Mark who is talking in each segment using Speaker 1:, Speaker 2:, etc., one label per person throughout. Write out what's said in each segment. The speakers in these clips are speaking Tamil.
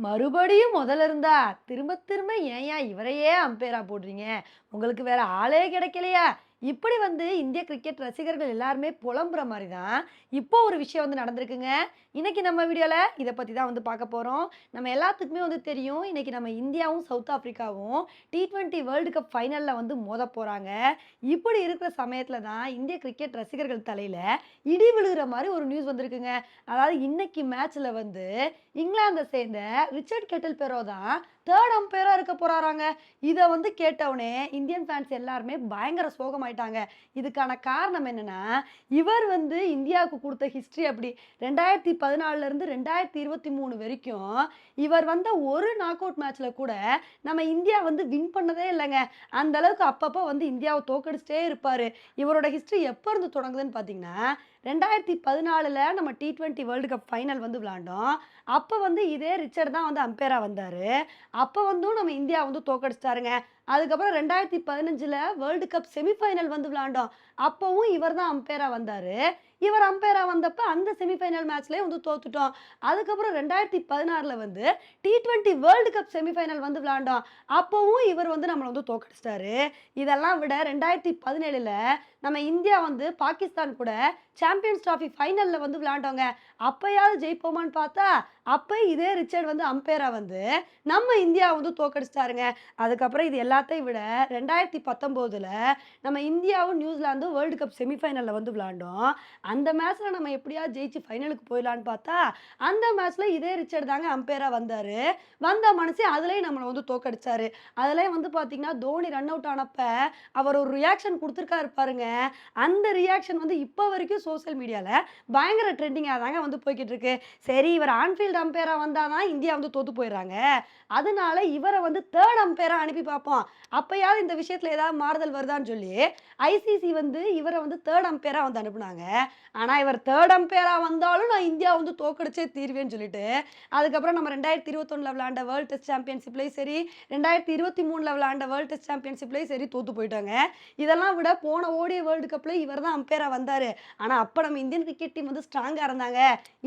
Speaker 1: மறுபடியும் முதல்ல இருந்தா திரும்ப திரும்ப ஏன் இவரையே அம்பேரா போடுறீங்க? உங்களுக்கு வேற ஆளே கிடைக்கலையா? இப்படி வந்து இந்திய கிரிக்கெட் ரசிகர்கள் எல்லாருமே புலம்புற மாதிரி தான் இப்போ ஒரு விஷயம் வந்து நடந்திருக்குங்க. இன்றைக்கி நம்ம வீடியோவில் இதை பற்றி தான் வந்து பார்க்க போகிறோம் நம்ம எல்லாத்துக்குமே வந்து தெரியும் இன்னைக்கு நம்ம இந்தியாவும் சவுத் ஆஃப்ரிக்காவும் டி ட்வெண்ட்டி வேர்ல்டு கப் ஃபைனலில் வந்து மோத போகிறாங்க இப்படி இருக்கிற சமயத்தில் தான் இந்திய கிரிக்கெட் ரசிகர்கள் தலையில் இடி விழுகிற மாதிரி ஒரு நியூஸ் வந்திருக்குங்க. அதாவது இன்னைக்கு மேட்ச்சில் வந்து இங்கிலாந்தை சேர்ந்த ரிச்சர்ட் கெட்டில் பெரோ தான் தேர்ட் அம்பையராக இருக்க போகிறாராங்க இதை வந்து கேட்டவுடனே இந்தியன் ஃபேன்ஸ் எல்லாருமே பயங்கர சோகமாக ஆயிட்டாங்க. இதுக்கான காரணம் என்னன்னா இவர் வந்து இந்தியாவுக்கு கொடுத்த ஹிஸ்ட்ரி அப்படி ரெண்டாயிரத்தி பதினாலுல இருந்து ரெண்டாயிரத்தி இருபத்தி மூணு வரைக்கும் இவர் வந்த ஒரு நாக் அவுட் மேட்ச்ல கூட நம்ம இந்தியா வந்து வின் பண்ணதே இல்லைங்க. அந்த அளவுக்கு அப்பப்போ வந்து இந்தியாவை தோக்கடிச்சிட்டே இருப்பார். இவரோட ஹிஸ்ட்ரி எப்போ இருந்து தொடங்குதுன்னு பார்த்தீங்கன்னா ரெண்டாயிரத்தி பதினாலில் நம்ம T twenty world cup final வந்து விளாண்டோம் அப்போ வந்து இதே ரிச்சர்ட் தான் வந்து அம்பையராக வந்தார். அப்போ வந்தும் நம்ம இந்தியா வந்து தோக்கடிச்சிட்டாருங்க. அதுக்கப்புறம் ரெண்டாயிரத்தி பதினஞ்சில் வேர்ல்டு கப் செமிஃபைனல் வந்து விளாண்டோம் அப்போவும் இவர் தான் அம்பையராக வந்தார். இவர் அம்பையராக வந்தப்போ அந்த செமிஃபைனல் மேட்ச்லேயே வந்து தோத்துட்டோம். அதுக்கப்புறம் ரெண்டாயிரத்தி பதினாறில் வந்து T twenty world cup semifinal வந்து விளாண்டோம் அப்போவும் இவர் வந்து நம்மளை வந்து தோக்கடிச்சிட்டாரு. இதெல்லாம் விட ரெண்டாயிரத்தி பதினேழில் நம்ம இந்தியா வந்து பாகிஸ்தான் கூட சாம்பியன்ஸ் ட்ராஃபி ஃபைனலில் வந்து விளாண்டோங்க அப்போயாவது ஜெயிப்போமான்னு பார்த்தா அப்போ இதே ரிச்சர்ட் வந்து அம்பையராக வந்து நம்ம இந்தியா வந்து தோக்கடிச்சிட்டாருங்க. அதுக்கப்புறம் இது எல்லாத்தையும் விட ரெண்டாயிரத்தி பத்தொம்போதில் நம்ம இந்தியாவும் நியூசிலாந்தும் வேர்ல்டு கப் செமிஃபைனலில் வந்து விளாண்டோம் அந்த மேட்ச்சில் நம்ம எப்படியாவது ஜெயிச்சு ஃபைனலுக்கு போயிடலான்னு பார்த்தா அந்த மேட்ச்சில் இதே ரிச்சர்ட் தாங்க அம்பையராக வந்தார். வந்த மனுஷன் அதுலேயும் நம்மளை வந்து தோக்கடிச்சாரு. அதுலேயும் வந்து பார்த்தீங்கன்னா தோனி ரன் அவுட் ஆனப்ப அவர் ஒரு ரியாக்ஷன் கொடுத்துருக்காரு பாருங்க. அந்த ரியாக்ஷன் வந்து இப்போ வரைக்கும் சோஷியல் மீடியாவில் பயங்கர ட்ரெண்டிங்காக தாங்க வந்து போய்கிட்டு இருக்கு. சரி இவர் ஆன்ஃபீல்டு அம்பையராக வந்தால் தான் இந்தியா வந்து தோத்து போயிடுறாங்க. அதனால இவரை வந்து தேர்ட் அம்பையராக அனுப்பி பார்ப்போம். அப்போயாவது இந்த விஷயத்தில் ஏதாவது மாறுதல் வருதான்னு சொல்லி ஐசிசி வந்து இவரை வந்து தேர்ட் அம்பையராக வந்து அனுப்புனாங்க. ஆனால் இவர் தேர்ட் அம்பையராக வந்தாலும் நான் இந்தியா வந்து தோக்கடிச்சே தீர்வேன்னு சொல்லிட்டு அதுக்கப்புறம் நம்ம ரெண்டாயிரத்தி இருபத்தொன்னில் விளாண்ட வேர்ல்டு டெஸ்ட் சாம்பியன்ஷிப்லேயும் சரி ரெண்டாயிரத்தி இருபத்தி மூணில் விளாண்ட வேர்ல்டு டெஸ்ட் சாம்பியன்ஷிப்லேயும் சரி தோத்து போயிட்டாங்க. இதெல்லாம் விட போன ஓடிய வேர்ல்டு கப்பில் இவர் தான் அம்பையராக வந்தார். ஆனால் அப்போ நம்ம இந்தியன் கிரிக்கெட் டீம் வந்து ஸ்ட்ராங்காக இருந்தாங்க.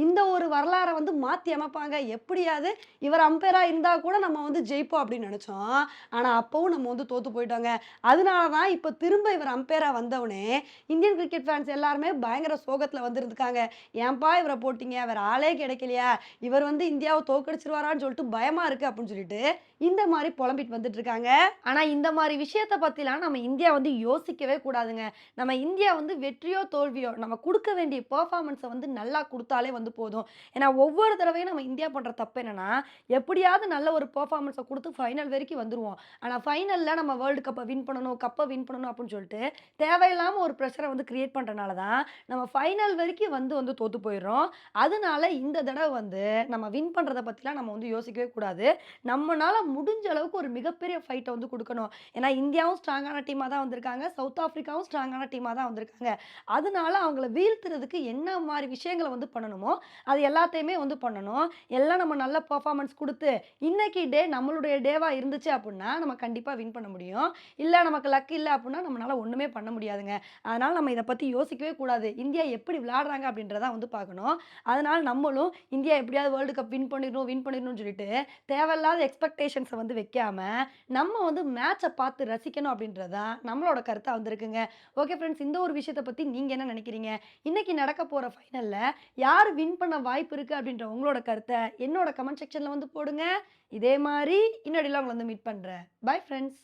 Speaker 1: இந்த ஒரு வரலாறை வந்து மாற்றி அமைப்பாங்க. எப்படியாவது இவர் அம்பையராக இருந்தால் கூட நம்ம வந்து ஜெயிப்போம் அப்படின்னு நினச்சோம். ஆனால் அப்போவும் நம்ம வந்து தோத்து போயிட்டோங்க. அதனால தான் இப்போ திரும்ப இவர் அம்பையராக வந்தவுடனே இந்தியன் கிரிக்கெட் ஃபேன்ஸ் எல்லாருமே பயங்கர சோகத்தில் வந்துருந்துருக்காங்க. ஏன்பா இவரை போட்டிங்க? வேற ஆளே கிடைக்கலையா? இவர் வந்து இந்தியாவை தோக்கடிச்சிருவாரான்னு சொல்லிட்டு பயமா இருக்கு அப்படின்னு சொல்லிட்டு இந்த மாதிரி புலம்பிட்டு வந்துட்டு இருக்காங்க ஆனா இந்த மாதிரி விஷயத்தை பத்திலாம் நம்ம இந்தியா வந்து யோசிக்கவே கூடாதுங்க. நம்ம இந்தியா வந்து வெற்றியோ தோல்வியோ நம்ம கொடுக்க வேண்டிய பெர்ஃபார்மன்ஸை வந்து நல்லா கொடுத்தாலே வந்து போதும். ஏன்னா ஒவ்வொரு தடவையும் நம்ம இந்தியா பண்ற தப்பு என்னன்னா எப்படியாவது நல்ல ஒரு பெர்ஃபார்மன்ஸை கொடுத்து ஃபைனல் வரைக்கும் வந்துருவோம். ஆனா ஃபைனல்ல நம்ம வேர்ல்டு கப்பை வின் பண்ணணும் கப்பை வின் பண்ணணும் அப்படின்னு சொல்லிட்டு தேவையில்லாம ஒரு ப்ரெஷரை வந்து கிரியேட் பண்ணுறனால தான் நம்ம ஃபைனல் வரைக்கும் வந்து வந்து தோத்து போயிடுறோம். அதனால இந்த தடவை வந்து நம்ம வின் பண்ணுறத பற்றிலாம் நம்ம வந்து யோசிக்கவே கூடாது. நம்மளால் முடிஞ்ச அளவுக்கு ஒரு மிகப்பெரிய ஃபைட்டை வந்து கொடுக்கணும். ஏன்னா இந்தியாவும் ஸ்ட்ராங்கான டீமாக தான் வந்திருக்காங்க. சவுத் ஆஃப்ரிக்காவும் ஸ்ட்ராங்கான டீமாக தான் வந்திருக்காங்க. அதனால அவங்கள வீழ்த்துறதுக்கு என்ன மாதிரி விஷயங்களை வந்து பண்ணணுமோ அது எல்லாத்தையுமே வந்து பண்ணணும். எல்லாம் நம்ம நல்ல பர்ஃபார்மன்ஸ் கொடுத்து இன்னைக்கு டே நம்மளுடைய டேவாக இருந்துச்சு அப்படின்னா நம்ம கண்டிப்பாக வின் பண்ண முடியும். இல்லை நமக்கு லக் இல்லை அப்படின்னா நம்மளால் ஒன்றுமே பண்ண முடியாதுங்க. அதனால் நம்ம இதை பற்றி யோசிக்கவே கூடாது. இந்தியா எப்படி விளாடுறாங்க அப்படின்றத வந்து பார்க்கணும். அதனால் நம்மளும் இந்தியா எப்படியாவது வேர்ல்டு கப் வின் பண்ணிடணும் வின் பண்ணிடணும்னு சொல்லிட்டு தேவையில்லாத எக்ஸ்பெக்டேஷன்ஸை வந்து வைக்காம நம்ம வந்து மேட்சை பார்த்து ரசிக்கணும் அப்படின்றதான் நம்மளோட கருத்தாக வந்திருக்குங்க. ஓகே ஃப்ரெண்ட்ஸ் இந்த ஒரு விஷயத்தை பற்றி நீங்கள் என்ன நினைக்கிறீங்க? இன்னைக்கு நடக்க போகிற ஃபைனலில் யார் வின் பண்ண வாய்ப்பு இருக்குது அப்படின்ற உங்களோட கருத்தை என்னோட கமெண்ட் செக்ஷனில் வந்து போடுங்க. இதே மாதிரி இன்னொடிலாம் உங்களை வந்து மீட் பண்ணுறேன் பை ஃப்ரெண்ட்ஸ்